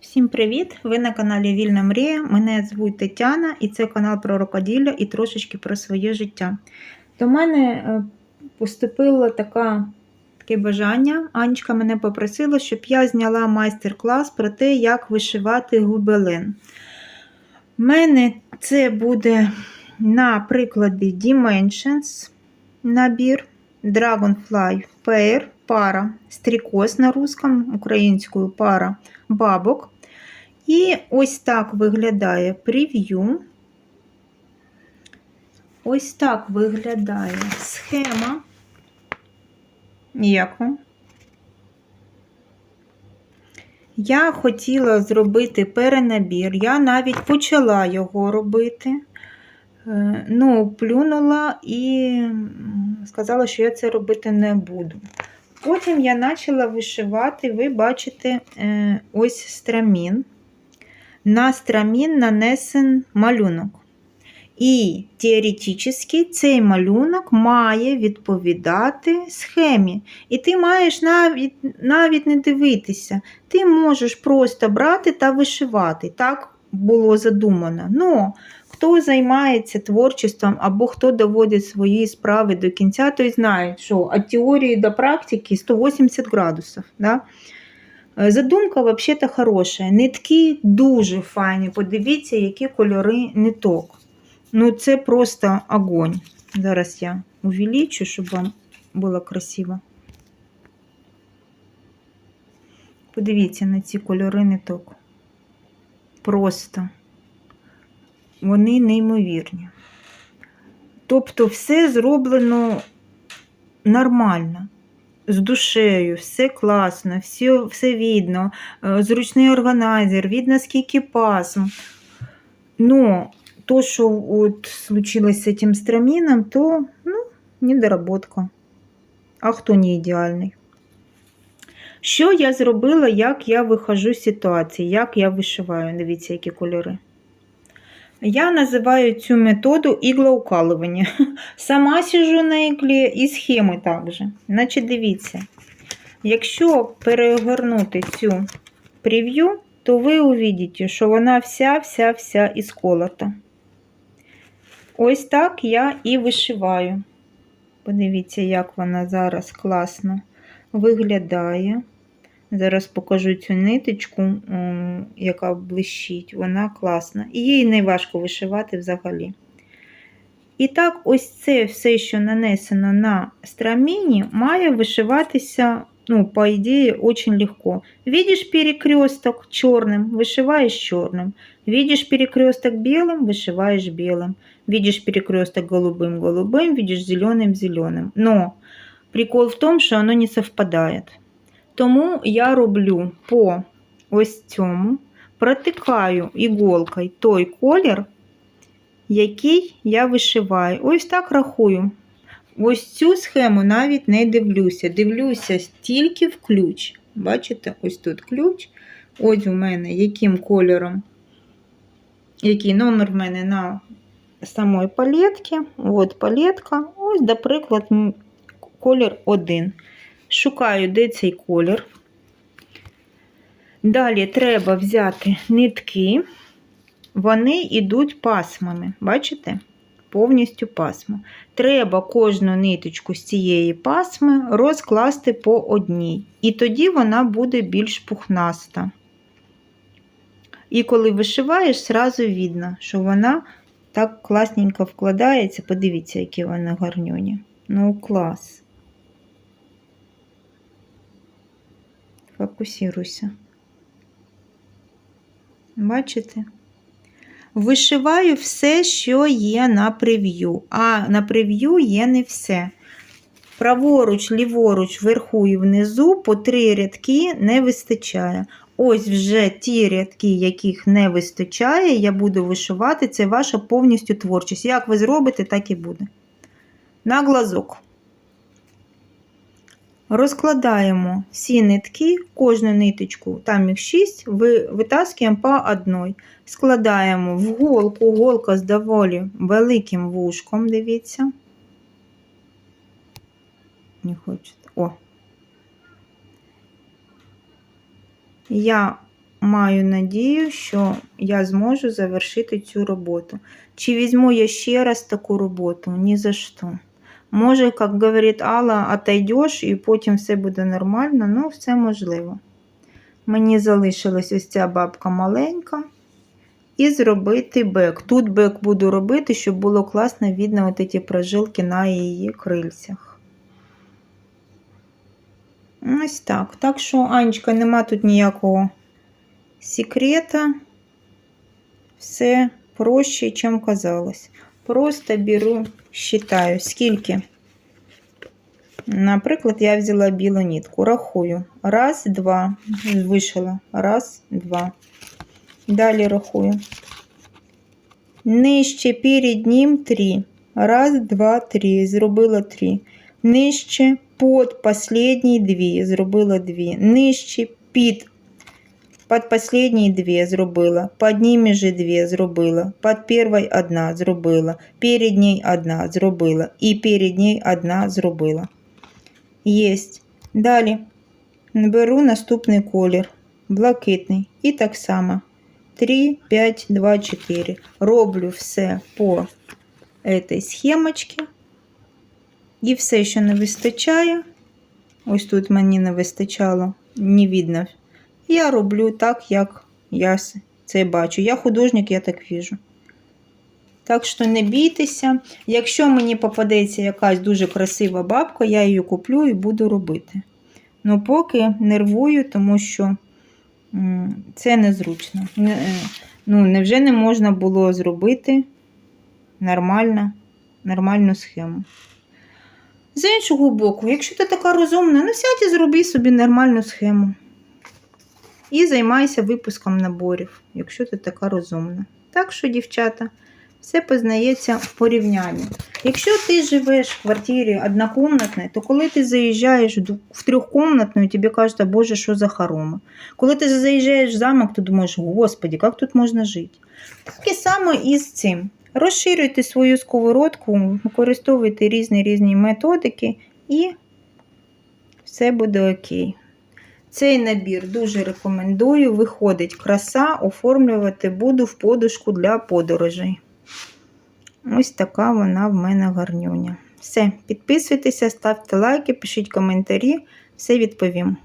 Всім привіт! Ви на каналі Вільна Мрія. Мене звуть Тетяна і це канал про рукоділля і трошечки про своє життя. До мене е, поступило така, таке бажання. Анечка мене попросила, щоб я зняла майстер-клас про те, як вишивати губелин. У мене це буде на прикладі Dimensions набір Dragonfly Pair, пара стрікоз на русском, українською пара бабок. І ось так виглядає прев'ю. Ось так виглядає схема. Як вам? Я хотіла зробити перенабір, я навіть почала його робити. Е, Ну, плюнула і сказала, що я це робити не буду. Потім я почала вишивати, ви бачите, е, ось страмін. На страмін нанесен малюнок. І теоретично цей малюнок має відповідати схемі. І ти маєш навіть навіть не дивитися. Ти можеш просто брати та вишивати. Так було задумано. Но хто займається творчеством або хто доводить свої справи до кінця, той знає, що від теорії до практики 180 градусів. Да? Задумка взагалі хороша. Нитки дуже файні. Подивіться, які кольори ниток. Ну, це просто огонь. Зараз я увеличу, щоб вам було красиво. Подивіться на ці кольори ниток. Просто вони неймовірні. Тобто, все зроблено нормально, з душею, все класно, все все видно, зручний органайзер, видно, скільки пасм. Но то, що от случилось з цим страміном, то ну, недоработка. А хто не ідеальний? Що я зробила, як я виходжу з ситуації, як я вишиваю? Дивіться, які кольори. Я називаю цю методу іглоукалування. Сама сижу на іглі і схеми також. Значить, дивіться, якщо перегорнути цю прев'ю, то ви увидите, що вона вся-вся-вся ісколота. Ось так я і вишиваю. Подивіться, як вона зараз класно виглядає. Зараз покажу цю ниточку, яка блищить, вона класна. І її не важко вишивати взагалі. І так, ось це все, що нанесено на страміні, має вишиватися, ну, по ідеї, дуже легко. Видиш перекресток чорним, вишиваєш чорним. Видиш перекресток белым, вышиваешь белым. Видишь перекресток голубым, голубым, видишь зеленым, зеленым. Но прикол в том, що воно не совпадает. Тому я роблю по ось цьому, протикаю іголкою той колір, який я вишиваю. Ось так рахую. Ось цю схему навіть не дивлюся. Дивлюся тільки в ключ. Бачите, ось тут ключ. Ось у мене яким кольором, який номер в мене на самої палетки. От палетка. Ось, до прикладу, колір 1. Шукаю, де цей колір. Далі треба взяти нитки, вони йдуть пасмами, бачите? Повністю пасму. Треба кожну ниточку з цієї пасми розкласти по одній. І тоді вона буде більш пухнаста. І коли вишиваєш, зразу видно, що вона так класненько вкладається. Подивіться, які вона гарнюні. Ну, клас. Фокусируйся. Бачите? Вишиваю все, що є на прев'ю, а на прев'ю є не все. Праворуч, ліворуч, вверху і внизу по три рядки не вистачає. Ось вже ті рядки, яких не вистачає, я буду вишивати. Це ваша повністю творчість. Як ви зробите, так і буде. На глазок. Розкладаємо всі нитки, кожну ниточку, там їх 6, витаскуємо по одній. Складаємо в голку, голка з доволі великим вушком, дивіться. Не хочете. О. Я маю надію, що я зможу завершити цю роботу. Чи візьму я ще раз таку роботу? Ні за що. Може, як говорить Алла, отойдеш і потім все буде нормально, ну, все можливо. Мені залишилась ось ця бабка маленька. І зробити бек. Тут бек буду робити, щоб було класно видно от ці прожилки на її крильцях. Ось так. Так що, Анечка, нема тут ніякого секрета. Все проще, ніж казалось. Просто беру, считаю, скільки. Наприклад, я взяла білу нитку. Рахую. Раз, два. Вишила. Раз, два. Далі рахую. Нижче перед ним 3. Раз, два, три. Зробила 3. Нижче под последній 2. Зробила 2. Нижче під под последній 2 зробила. Под ними же 2 зробила. Под першою 1 зробила. Перед ней 1 зробила. І перед ней 1 зробила. Єсть. Далі беру наступний колір. Блакитний. І так само. 3, 5, 2, 4. Роблю все по этой схемочці. І все, що не вистачає, ось тут мені не вистачало, не видно. Я роблю так, як я це бачу. Я художник, я так віжу. Так що не бійтеся. Якщо мені попадеться якась дуже красива бабка, я її куплю і буду робити. Ну, поки нервую, тому що це незручно. Е, ну, невже не можна було зробити нормально, нормальну схему? З іншого боку, якщо ти така розумна, ну сядь і зроби собі нормальну схему. І займайся випуском наборів, якщо ти така розумна. Так що, дівчата, все познається в порівнянні. Якщо ти живеш в квартирі однокомнатній, то коли ти заїжджаєш в трьохкомнатну, тобі кажуть, боже, що за хорома. Коли ти заїжджаєш в замок, ти думаєш, господи, як тут можна жити? Так і саме і з цим. Розширюйте свою сковородку, використовуйте різні різні методики і все буде окей. Цей набір дуже рекомендую. Виходить краса, оформлювати буду в подушку для подорожей. Ось така вона в мене гарнюня. Все, підписуйтеся, ставте лайки, пишіть коментарі, все відповім.